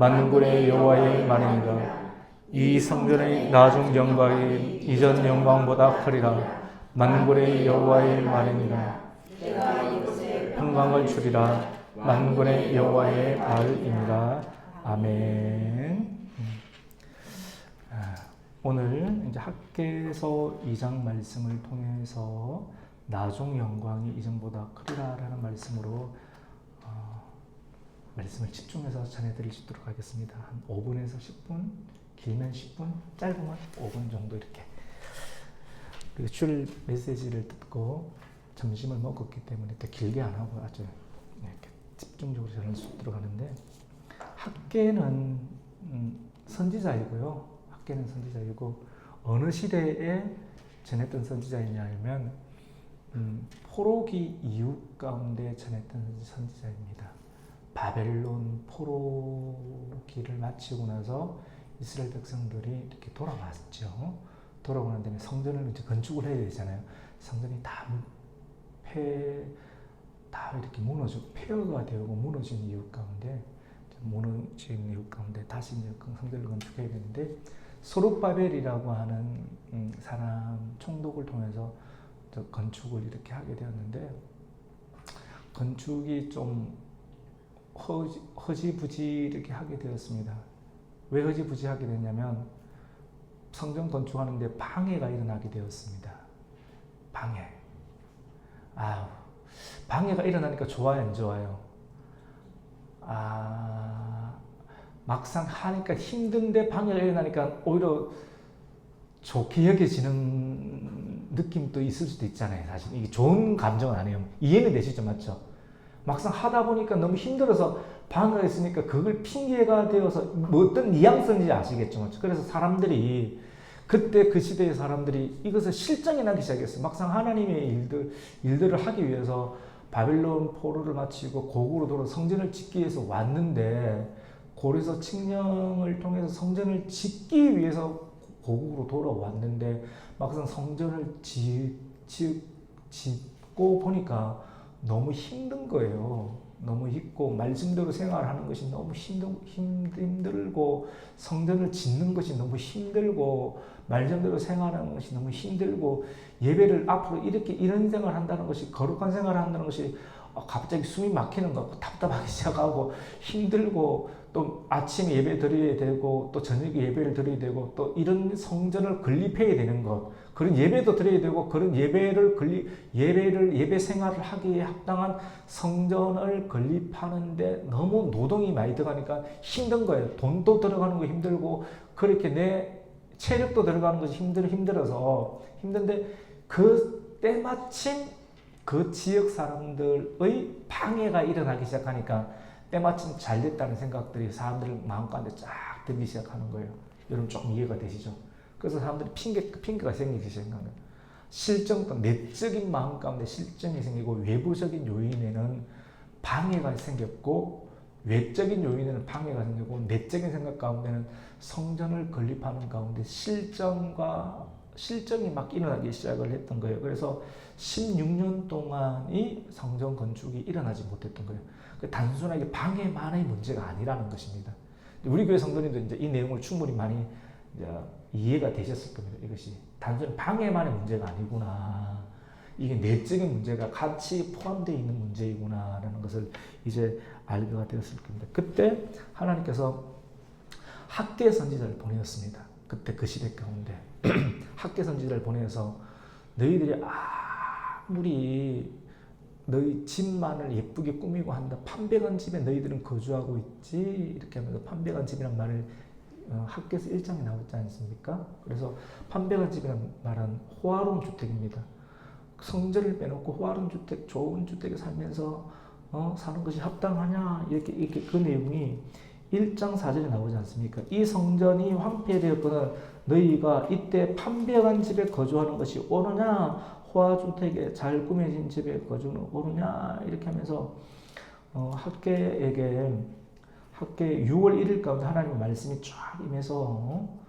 만군의 여호와의 말이니라. 이 성전의 나중 영광이 이전 영광보다 크리라. 만군의 여호와의 말이니라. 평강을 주리라. 만군의 여호와의 말이니라 아멘. 아, 오늘 이제 학계서 2장 말씀을 통해서 나중 영광이 이전보다 크리라라는 말씀으로 어, 말씀을 집중해서 전해드릴 수 있도록 하겠습니다. 한 5분에서 10분, 길면 10분, 짧으면 5분 정도 이렇게. 그리고 줄 메시지를 듣고 점심을 먹었기 때문에 또 길게 안 하고 아주 이렇게 집중적으로 전할 수 있도록 하는데 학계는 음, 선지자이고요. 학계는 선지자이고 어느 시대에 전했던 선지자이냐면 음, 포로기 이후 가운데 전했던 선지자입니다. 바벨론 포로기를 마치고 나서 이스라엘 백성들이 이렇게 돌아왔죠. 돌아오는 다음에 성전을 이제 건축을 해야 되잖아요. 성전이 다 폐, 다 이렇게 무너져 폐허가 되고 무너진 이유 가운데 무너진 이유 가운데 다시 이제 그 성전을 건축해야 되는데 소르바벨이라고 하는 음, 사람 총독을 통해서 저 건축을 이렇게 하게 되었는데 건축이 좀 허지, 허지부지 이렇게 하게 되었습니다. 왜 허지부지 하게 됐냐면 성전 건축하는데 방해가 일어나게 되었습니다. 방해. 아우, 방해가 일어나니까 좋아요, 안 좋아요? 아, 막상 하니까 힘든데 방해가 일어나니까 오히려 좋게 여겨지는 느낌도 있을 수도 있잖아요. 사실 이게 좋은 감정은 아니에요. 이해는 되시죠, 맞죠? 막상 하다 보니까 너무 힘들어서 방해가 있으니까 그걸 핑계가 되어서 뭐 어떤 뉘앙스인지 아시겠죠? 그래서 사람들이 그때 그 시대의 사람들이 이것을 실정이 나기 시작했어요. 막상 하나님의 일들 일들을 하기 위해서 바빌론 포로를 마치고 고국으로 돌아 성전을 짓기 위해서 왔는데 고려서 칙령을 통해서 성전을 짓기 위해서 고국으로 돌아왔는데 막상 성전을 지, 지, 짓고 보니까 너무 힘든 거예요. 너무 힘고 말씀대로 생활하는 것이 너무 힘들, 힘들고 성전을 짓는 것이 너무 힘들고 말씀대로 생활하는 것이 너무 힘들고 예배를 앞으로 이렇게 이런 생활을 한다는 것이 거룩한 생활을 한다는 것이 갑자기 숨이 막히는 것 같고 답답하기 시작하고 힘들고 또 아침에 예배 드려야 되고 또 저녁에 예배를 드려야 되고 또 이런 성전을 건립해야 되는 것 그런 예배도 드려야 되고 그런 예배를 건립 예배를 예배 생활을 하기에 합당한 성전을 건립하는데 너무 노동이 많이 들어가니까 힘든 거예요. 돈도 들어가는 거 힘들고 그렇게 내 체력도 들어가는 것이 힘들 힘들어서 힘든데 그 때마침 그 지역 사람들의 방해가 일어나기 시작하니까 때마침 잘 됐다는 생각들이 사람들 마음 가운데 쫙 들기 시작하는 거예요. 여러분 조금 이해가 되시죠? 그래서 사람들이 핑계, 핑계가 생기기 시작하는. 실정도 내적인 마음 가운데 실정이 생기고 외부적인 요인에는 방해가 생겼고 외적인 요인에는 방해가 생기고 내적인 생각 가운데는 성전을 건립하는 가운데 실정과 실정이 막 일어나기 시작을 했던 거예요. 그래서 16년 동안이 성전 건축이 일어나지 못했던 거예요. 그 단순하게 방해만의 문제가 아니라는 것입니다. 우리 교회 성도님도 이제 이 내용을 충분히 많이 이해가 되셨을 겁니다. 이것이 단순히 방해만의 문제가 아니구나. 이게 내적인 문제가 같이 포함되어 있는 문제이구나라는 것을 이제 알게 되었을 겁니다. 그때 하나님께서 학계 선지자를 보내었습니다. 그때 그 시대 가운데 학계 선지자를 보내서 너희들이 아무리 너희 집만을 예쁘게 꾸미고 한다. 판백한 집에 너희들은 거주하고 있지. 이렇게 하면서 판백한 집이란 말을 어, 학계에서 1장에 나오지 않습니까? 그래서 판백한 집이란 말은 호화로운 주택입니다. 성전을 빼놓고 호화로운 주택, 좋은 주택에 살면서 어, 사는 것이 합당하냐 이렇게 이렇게 그 내용이 1장 4절에 나오지 않습니까? 이 성전이 황폐되었거든 너희가 이때 판별한 집에 거주하는 것이 옳으냐 호화주택에 잘 꾸며진 집에 거주는 옳으냐 이렇게 하면서 어, 학계에게 학계 6월 1일 가운데 하나님의 말씀이 쫙 임해서 어,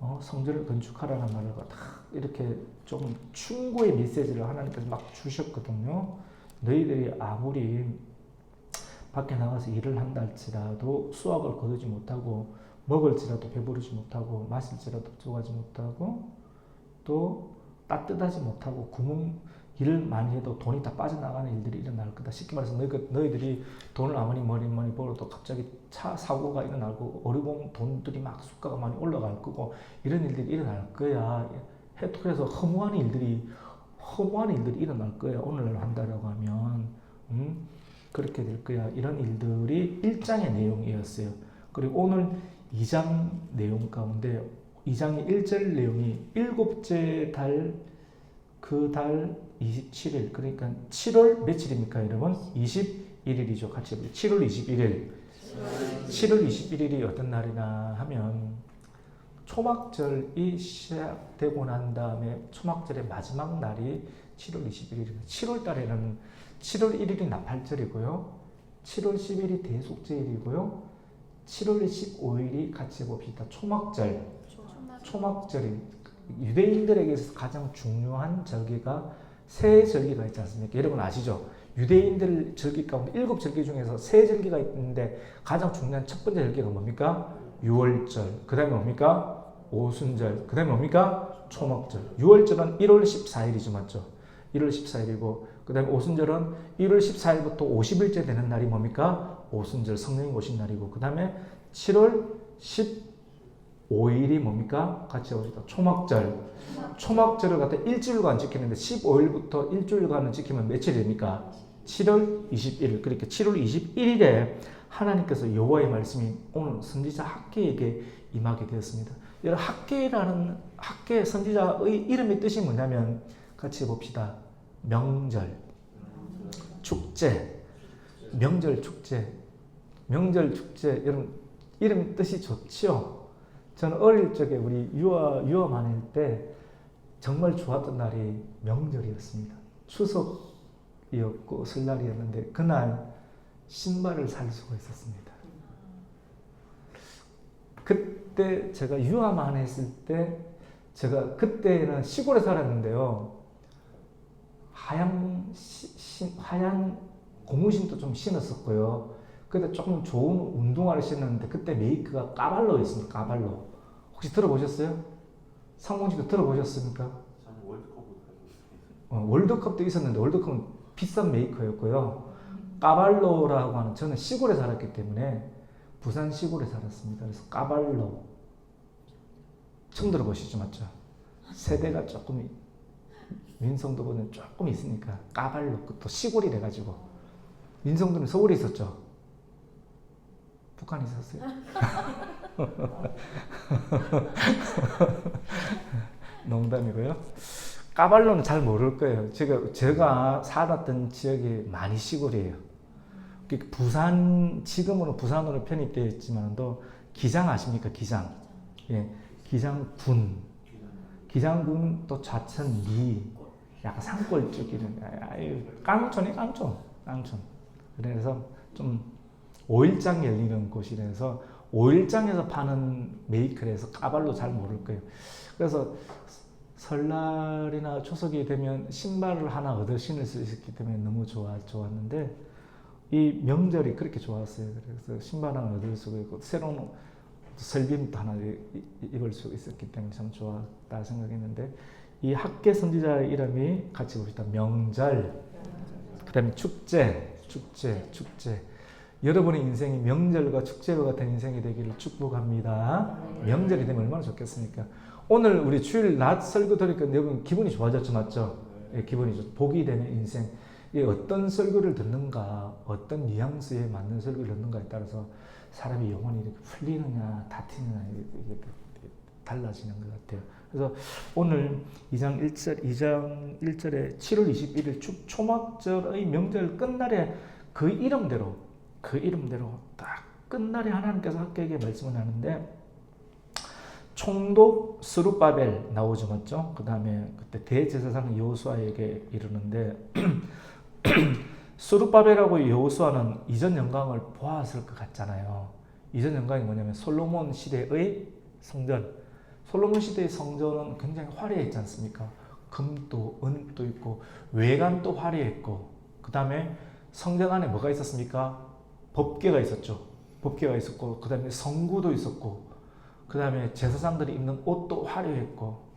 어, 성전을 건축하라는 말을 딱 이렇게 좀 충고의 메시지를 하나님께서 막 주셨거든요. 너희들이 아무리 밖에 나가서 일을 한다 할지라도 수확을 거두지 못하고 먹을지라도 배부르지 못하고 마실지라도 좋아하지 못하고 또 따뜻하지 못하고 구멍 일을 많이 해도 돈이 다 빠져나가는 일들이 일어날 거다. 쉽게 말해서 너희, 너희들이 돈을 아무리 머리 머리 벌어도 갑자기 차 사고가 일어나고 어리봉 돈들이 막 수가가 많이 올라갈 거고 이런 일들이 일어날 거야. 해토에서 허무한 일들이 허무한 일들이 일어날 거야. 오늘날 한다라고 하면 음? 그렇게 될 거야. 이런 일들이 1장의 내용이었어요. 그리고 오늘 2장 내용 가운데 2장의 1절 내용이 일곱째 달 그 달 27일 그러니까 7월 며칠입니까 여러분? 21일이죠. 같이 해보죠. 7월 21일 7월 21일이 어떤 날이나 하면 초막절이 시작되고 난 다음에 초막절의 마지막 날이 7월 21일입니다. 7월 달에는 7월 1일이 나팔절이고요. 7월 10일이 대속제일이고요. 7월 15일이 같이 해봅시다. 초막절. 초막절이 유대인들에게 서 가장 중요한 절기가 세 절기가 있지 않습니까? 여러분 아시죠? 유대인들 절기 가운데 일곱 절기 중에서 세 절기가 있는데 가장 중요한 첫 번째 절기가 뭡니까? 유월절. 그 다음에 뭡니까? 오순절. 그 다음에 뭡니까? 초막절. 유월절은 1월 14일이죠. 맞죠? 1월 14일이고 그 다음에 오순절은 1월 14일부터 50일째 되는 날이 뭡니까? 오순절 성령이 오신 날이고 그 다음에 7월 15일이 뭡니까? 같이 오시다. 초막절. 초막절을 갖다 일주일간 지키는데 15일부터 일주일간을 지키면 며칠 됩니까? 7월 21일. 그러니까 7월 21일에 하나님께서 여호와의 말씀이 오늘 선지자 학계에게 임하게 되었습니다. 여러분 학계라는 학계 선지자의 이름의 뜻이 뭐냐면 같이 봅시다. 명절, 축제, 명절 축제, 명절 축제. 여러분 이름 뜻이 좋지요. 저는 어릴 적에 우리 유아 유아 만일 때 정말 좋았던 날이 명절이었습니다. 추석이었고 설날이었는데 그날 신발을 살 수가 있었습니다. 그때 제가 유아만 했을 때 제가 그때는 시골에 살았는데요. 하얀 시, 시, 하얀 고무신도 좀 신었었고요. 근데 조금 좋은 운동화를 신었는데 그때 메이크가 까발로였습니다. 까발로. 혹시 들어보셨어요? 상봉 씨도 들어보셨습니까? 저는 있습니다. 어, 월드컵도 있었는데 월드컵은 비싼 메이커였고요. 까발로라고 하는 저는 시골에 살았기 때문에 부산 시골에 살았습니다. 그래서 까발로 처음 들어보시죠, 맞죠? 세대가 조금 민성도보다는 조금 있으니까 까발로 또 시골이래 가지고 민성도는 서울에 있었죠. 북한에 있었어요. 농담이고요. 까발로는 잘 모를 거예요. 제가 제가 살았던 지역이 많이 시골이에요. 그 부산 지금은 부산으로 편입되어 있지만도 기장 아십니까? 기장. 예, 기장군. 기장군 또 좌천 리 약간 산골 쪽이는 아유 깡촌이 깡촌 깡촌. 그래서 좀 오일장 열리는 곳이라서 오일장에서 파는 메이커에서 까발로 잘 모를 거예요. 그래서 설날이나 추석이 되면 신발을 하나 얻어 신을 수 있었기 때문에 너무 좋아 좋았는데 이 명절이 그렇게 좋았어요. 그래서 신발 하나 얻을 수가 있고 새로운 설빔도 하나 입을 수 있었기 때문에 참 좋았다 생각했는데 이 학계 선지자의 이름이 같이 봅시다. 명절, 그 다음에 축제, 축제, 축제. 여러분의 인생이 명절과 축제와 같은 인생이 되기를 축복합니다. 명절이 되면 얼마나 좋겠습니까? 오늘 우리 주일 낮 설교 들으니까 여러분 기분이 좋아졌죠, 맞죠? 예, 기분이 좋. 복이 되는 인생. 이 어떤 설교를 듣는가, 어떤 뉘앙스에 맞는 설교를 듣는가에 따라서 사람이 영혼이 이렇게 풀리느냐, 다튀느냐 이게 달라지는 것 같아요. 그래서 오늘 2장 1절, 2장 1절에 7월 21일 축 초막절의 명절 끝날에 그 이름대로 그 이름대로 딱 끝날에 하나님께서 학교에게 말씀을 하는데 총독 스룹바벨 나오죠 맞죠? 그 다음에 그때 대제사장 여호수아에게 이르는데 스룹바벨하고 여호수아는 이전 영광을 보았을 것 같잖아요. 이전 영광이 뭐냐면 솔로몬 시대의 성전. 솔로몬 시대의 성전은 굉장히 화려했지 않습니까? 금도 은도 있고 외관도 화려했고 그 다음에 성전 안에 뭐가 있었습니까? 법계가 있었죠. 법계가 있었고 그 다음에 성구도 있었고 그 다음에 제사장들이 입는 옷도 화려했고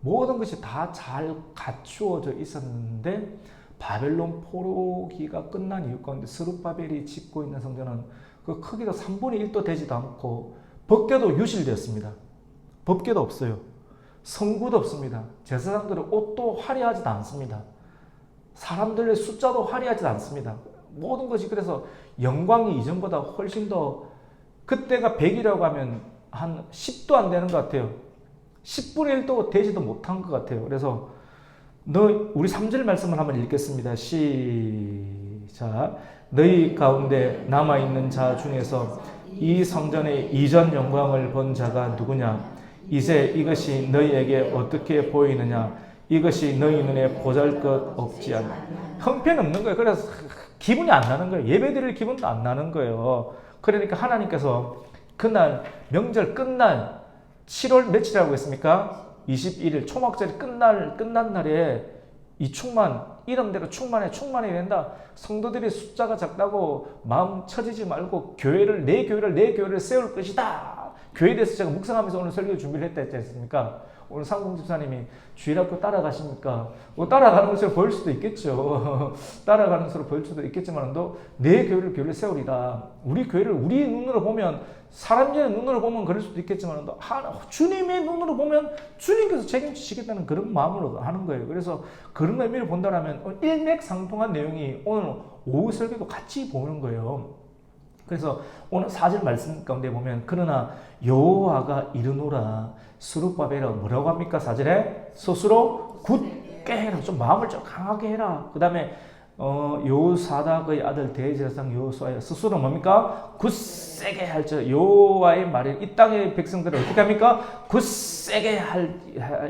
모든 것이 다 잘 갖추어져 있었는데 바벨론 포로기가 끝난 이유 가운데 스룹바벨이 짓고 있는 성전은 그 크기도 3분의 1도 되지도 않고 법궤도 유실되었습니다. 법궤도 없어요. 성구도 없습니다. 제사장들의 옷도 화려하지도 않습니다. 사람들의 숫자도 화려하지 않습니다. 모든 것이 그래서 영광이 이전보다 훨씬 더 그때가 100이라고 하면 한 10도 안 되는 것 같아요. 10분의 1도 되지도 못한 것 같아요. 그래서 너 우리 3절 말씀을 한번 읽겠습니다. 시작. 너희 가운데 남아 있는 자 중에서 이 성전의 이전 영광을 본 자가 누구냐? 이제 이것이 너희에게 어떻게 보이느냐? 이것이 너희 눈에 보잘 것 없지 않나. 형편없는 거예요. 그래서 기분이 안 나는 거예요. 예배 드릴 기분도 안 나는 거예요. 그러니까 하나님께서 그날 명절 끝날 7월 며칠이라고 했습니까? 21일 초막절이 끝날 끝난 날에 이 충만 이름대로 충만해 충만해 된다. 성도들이 숫자가 작다고 마음 처지지 말고 교회를 내 교회를 내 교회를 세울 것이다. 교회에 대해서 제가 묵상하면서 오늘 설교 준비를 했다 했지 않습니까? 오늘 상공 집사님이 주일학교 따라가십니까? 뭐 따라가는 것으로 보일 수도 있겠죠. 따라가는 것으로 보일 수도 있겠지만 내 교회를 교회를 세우리다. 우리 교회를 우리 눈으로 보면 사람들의 눈으로 보면 그럴 수도 있겠지만 주님의 눈으로 보면 주님께서 책임지시겠다는 그런 마음으로 하는 거예요. 그래서 그런 의미를 본다면 일맥상통한 내용이 오늘 오후 설교도 같이 보는 거예요. 그래서 오늘 사절 말씀 가운데 보면 그러나 여호와가 이르노라 수룹바벨아 뭐라고 합니까? 사절에 스스로 굳게 해라. 좀 마음을 좀 강하게 해라. 그 다음에 어, 요사닥의 아들 대제사장 여호수아 스스로 뭡니까? 굳세게 할지 여호와의 말이 이 땅의 백성들을 어떻게 합니까? 굳세게 할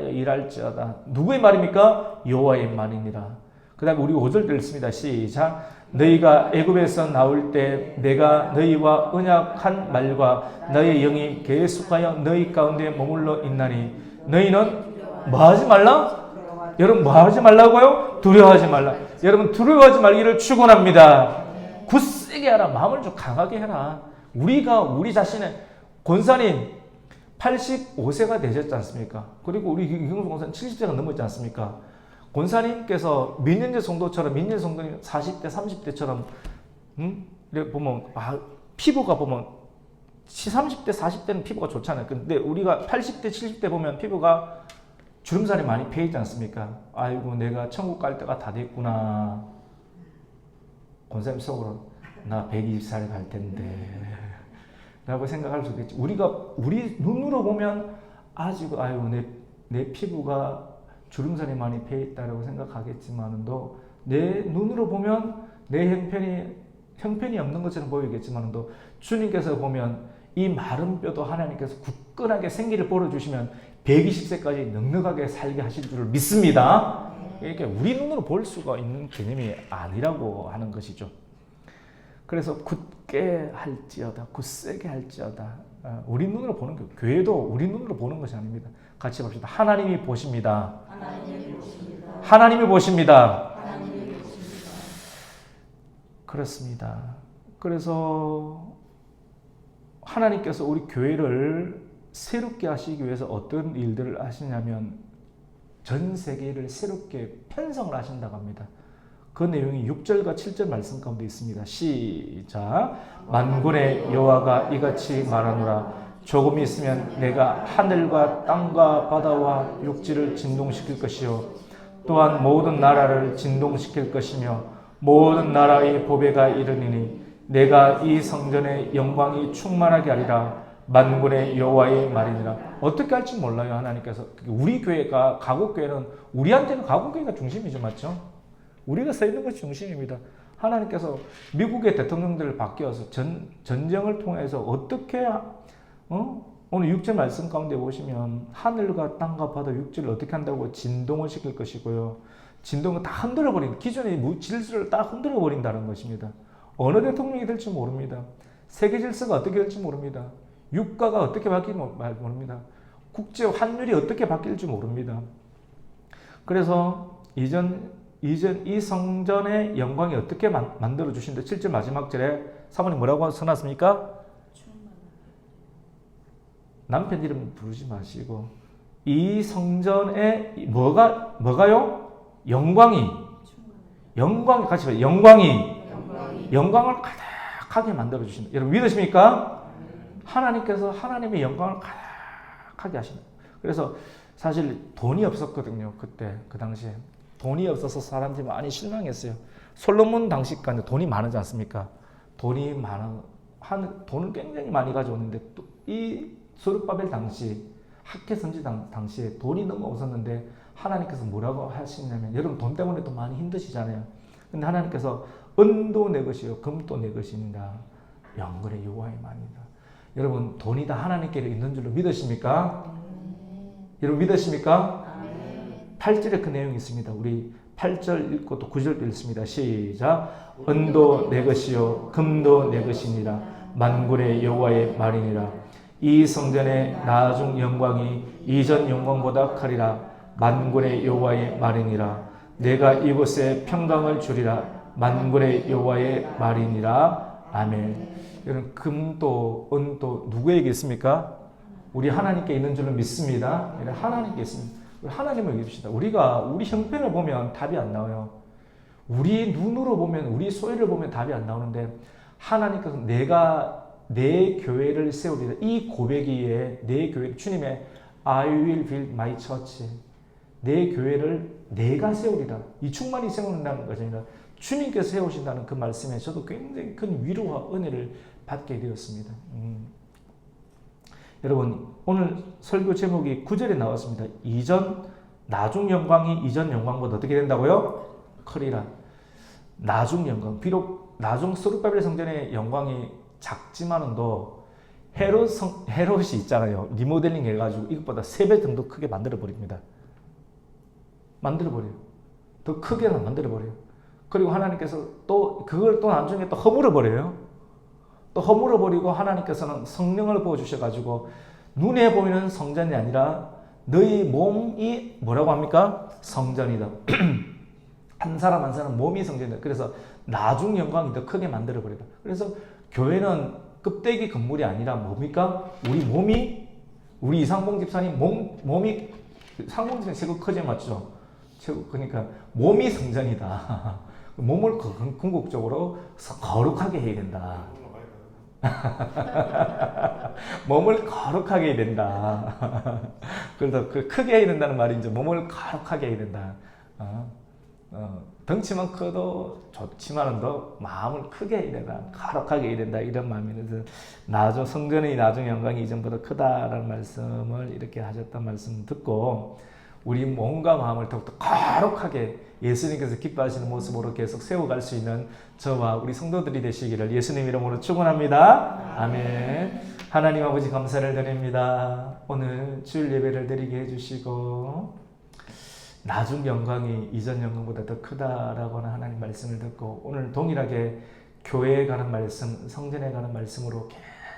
일할지어다. 누구의 말입니까? 여호와의 말이니라 그 다음에 우리 5절 읽습니다 시작 너희가 애굽에서 나올 때 내가 너희와 언약한 말과 너희 영이 계속하여 너희 가운데 머물러 있나니 너희는 뭐 하지 말라? 여러분 뭐 하지 말라고요? 두려워하지 말라. 여러분 두려워하지 말기를 축원합니다. 굳세게 하라. 마음을 좀 강하게 해라. 우리가 우리 자신의 권사님 85세가 되셨지 않습니까? 그리고 우리 이경수 권사님 70세가 넘었지 않습니까? 권사님께서 민년제 성도처럼 민년 성도님 40대 30대처럼 음? 보면 아, 피부가 보면 30대 40대는 피부가 좋잖아요. 근데 우리가 80대 70대 보면 피부가 주름살이 많이 패 있지 않습니까? 아이고 내가 천국 갈 때가 다 됐구나. 권사님 속으로 나 120살 갈 텐데 라고 생각할 수 있겠지. 우리가 우리 눈으로 보면 아직 아이고 내, 내 피부가 주름살이 많이 패 있다라고 생각하겠지만도 내 눈으로 보면 내 형편이 형편이 없는 것처럼 보이겠지만도 주님께서 보면 이 마른 뼈도 하나님께서 굳건하게 생기를 벌어 주시면 120세까지 넉넉하게 살게 하실 줄을 믿습니다. 이렇게 우리 눈으로 볼 수가 있는 개념이 아니라고 하는 것이죠. 그래서 굳게 할지어다, 굳세게 할지어다. 어, 우리 눈으로 보는 게 교회도 우리 눈으로 보는 것이 아닙니다. 같이 봅시다. 하나님이 보십니다. 하나님이 보십니다. 그렇습니다. 그래서 하나님께서 우리 교회를 새롭게 하시기 위해서 어떤 일들을 하시냐면 전 세계를 새롭게 편성을 하신다고 합니다. 그 내용이 6절과 7절 말씀 가운데 있습니다. 시작. 만군의 여호와가 이같이 말하노라. 조금 있으면 내가 하늘과 땅과 바다와 육지를 진동시킬 것이요 또한 모든 나라를 진동시킬 것이며 모든 나라의 보배가 이르니니 내가 이 성전의 영광이 충만하게 하리라 만군의 여호와의 말이니라 어떻게 할지 몰라요 하나님께서 우리 교회가 가국 교회는 우리한테는 가국 교회가 중심이죠 맞죠? 우리가 서 있는 것이 중심입니다. 하나님께서 미국의 대통령들을 바뀌어서 전, 전쟁을 통해서 어떻게 어? 오늘 육체 말씀 가운데 보시면 하늘과 땅과 바다 육지를 어떻게 한다고 진동을 시킬 것이고요. 진동은 다 흔들어 버린 기존의 무- 질서를 다 흔들어 버린다는 것입니다. 어느 대통령이 될지 모릅니다. 세계 질서가 어떻게 될지 모릅니다. 유가가 어떻게 바뀔지 모릅니다. 국제 환율이 어떻게 바뀔지 모릅니다. 그래서 이전 이전 이 성전의 영광이 어떻게 만, 만들어 주신다. 7절 마지막 절에 사모님 뭐라고 써놨습니까? 남편 이름 부르지 마시고 이 성전에 뭐가 뭐가요? 영광이 영광이 같이 봐요. 영광이 영광을 가득하게 만들어 주신다. 여러분 믿으십니까? 하나님께서 하나님의 영광을 가득하게 하신다. 그래서 사실 돈이 없었거든요. 그때 그 당시에 돈이 없어서 사람들이 많이 실망했어요. 솔로몬 당시까지 돈이 많지 않습니까? 돈이 많은 한 돈을 굉장히 많이 가져오는데 또 이 소르바벨 당시 학계 선지 당, 당시에 돈이 너무 없었는데 하나님께서 뭐라고 하시냐면 여러분 돈 때문에 또 많이 힘드시잖아요. 근데 하나님께서 은도 내 것이요 금도 내 것입니다. 영광의 여호와의 만이다. 여러분 돈이 다 하나님께 있는 줄로 믿으십니까? 여러분 믿으십니까? 8절에 그 내용이 있습니다. 우리 8절 읽고 또 9절도 읽습니다. 시작. 은도 내 것이요 금도 내 것이니라 만군의 여호와의 말이니라 이 성전의 나중 영광이 이전 영광보다 크리라 만군의 여호와의 말이니라 내가 이곳에 평강을 주리라 만군의 여호와의 말이니라 아멘. 여러분 금도 은도 누구에게 있습니까? 우리 하나님께 있는 줄로 믿습니다. 여러분, 하나님께 있습니다. 하나님을 믿읍시다. 우리가 우리 형편을 보면 답이 안 나와요. 우리 눈으로 보면 우리 소리를 보면 답이 안 나오는데 하나님께서 내가 내 교회를 세우리라 이 고백이에 내 교회 주님의 I will build my church 내 교회를 내가 세우리라 이 충만히 세우는다는 아니라 주님께서 세우신다는 그 말씀에 저도 굉장히 큰 위로와 은혜를 받게 되었습니다. 음. 여러분 오늘 설교 제목이 9절에 나왔습니다. 이전 나중 영광이 이전 영광보다 어떻게 된다고요? 커리라. 나중 영광. 비록 나중 스루바벨 성전의 영광이 작지만은도 헤롯 성, 헤롯이 있잖아요. 리모델링 해가지고 이것보다 3배 정도 크게 만들어 버립니다. 만들어 버려요. 더 크게 만들어 버려요. 그리고 하나님께서 또 그걸 또 나중에 또 허물어 버려요. 또 허물어 버리고 하나님께서는 성령을 부어 주셔 가지고 눈에 보이는 성전이 아니라 너희 몸이 뭐라고 합니까? 성전이다. 한 사람 한 사람 몸이 성전이다. 그래서 나중 영광이 더 크게 만들어 버리다. 그래서 교회는 껍데기 건물이 아니라 뭡니까? 우리 몸이 우리 이상봉 집사님 몸 몸이 상봉 집사님 최고 커져 맞죠? 최고 그러니까 몸이 성전이다. 몸을 건- 궁극적으로 거룩하게 해야 된다. 몸을 거룩하게 해야 된다. 그래서 그 크게 해야 된다는 말이 이제 몸을 거룩하게 해야 된다. 어? 어, 덩치만 커도 좋지만은 더 마음을 크게. 거룩하게 해야 된다. 이런 마음이라서 나중 성전의 나중 영광이 이전보다 크다라는 말씀을 이렇게 하셨던 말씀 듣고 우리 몸과 마음을 더욱더 거룩하게 예수님께서 기뻐하시는 모습으로 계속 세워갈 수 있는 저와 우리 성도들이 되시기를 예수님 이름으로 축원합니다. 아멘. 하나님 아버지 감사를 드립니다. 오늘 주일 예배를 드리게 해주시고 나중 영광이 이전 영광보다 더 크다라고 하는 하나님 말씀을 듣고 오늘 동일하게 교회에 가는 말씀, 성전에 가는 말씀으로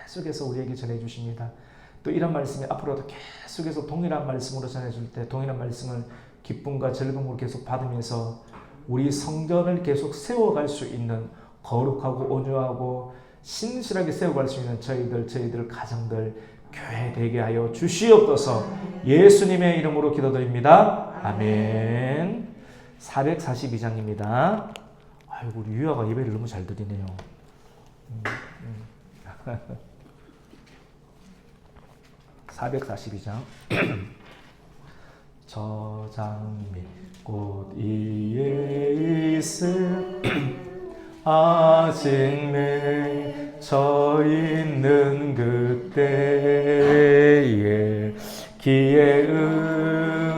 계속해서 우리에게 전해 주십니다. 또 이런 말씀이 앞으로도 계속해서 동일한 말씀으로 전해줄 때 동일한 말씀을 기쁨과 즐거움으로 계속 받으면서 우리 성전을 계속 세워갈 수 있는 거룩하고 온유하고 신실하게 세워갈 수 있는 저희들 저희들 가정들 교회 되게 하여 주시옵소서. 예수님의 이름으로 기도드립니다 아멘. 442장입니다. 아이고 우리 유아가 예배를 너무 잘 드리네요. 음, 음. 442장. 저장 및꽃 위에 있을 아직 맺혀 있는 그때에 기에 으느니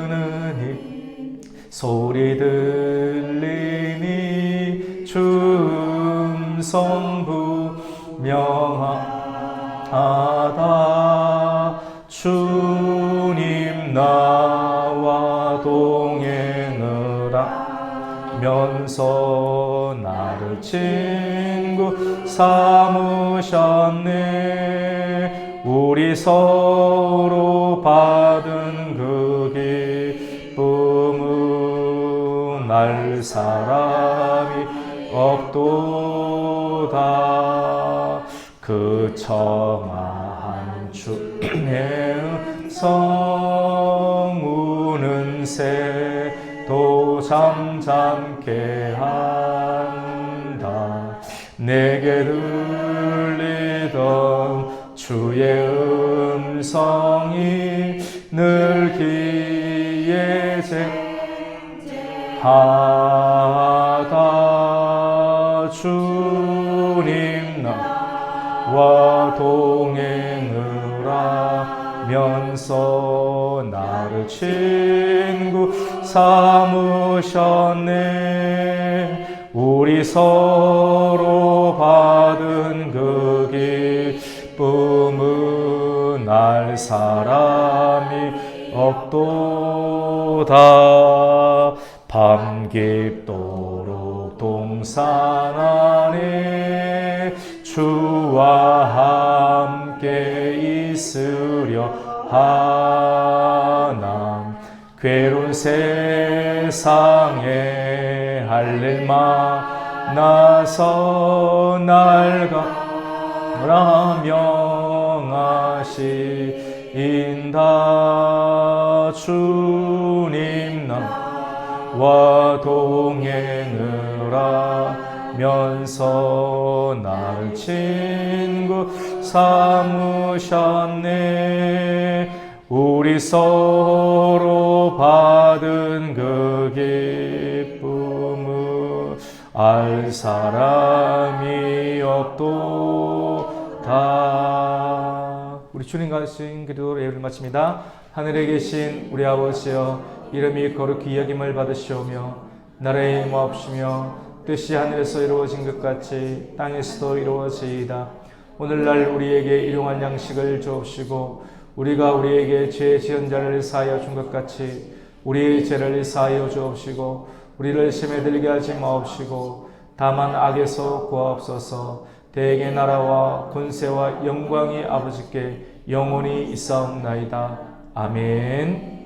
소리 들리니 춤성 분명하다. 주님 나와 동행하라. 면서 나를 친구 삼으셨네. 우리 서로 받은 사람이 없도다. 그 청아한 주의 성 우는 새도 잠잠케 한다. 내게 들리던 주의 음성이 늘 귀에 쟁 하다 주님 나와 동행을 하면서 나를 친구 삼으셨네. 우리 서로 받은 그 기쁨은 알 사람이 없도다 안에 주와 함께 있으려 하나. 괴로운 세상에 할일 만나서 날가라 명하시인다. 주님 나와 동행을 하면서 나를 친구 삼으셨네. 우리 서로 받은 그 기쁨을 알 사람이 없도다. 우리 주님과 하신 기도로 예를 마칩니다. 하늘에 계신 우리 아버지여 이름이 거룩히 여김을 받으시오며 나라의 임하옵시며 뜻이 하늘에서 이루어진 것 같이 땅에서도 이루어지이다. 오늘날 우리에게 일용할 양식을 주옵시고 우리가 우리에게 죄 지은 자를 사하여 준 것 같이 우리의 죄를 사하여 주옵시고 우리를 심에 들게 하지 마옵시고 다만 악에서 구하옵소서. 대개 나라와 군세와 영광이 아버지께 영원히 있사옵나이다. 아멘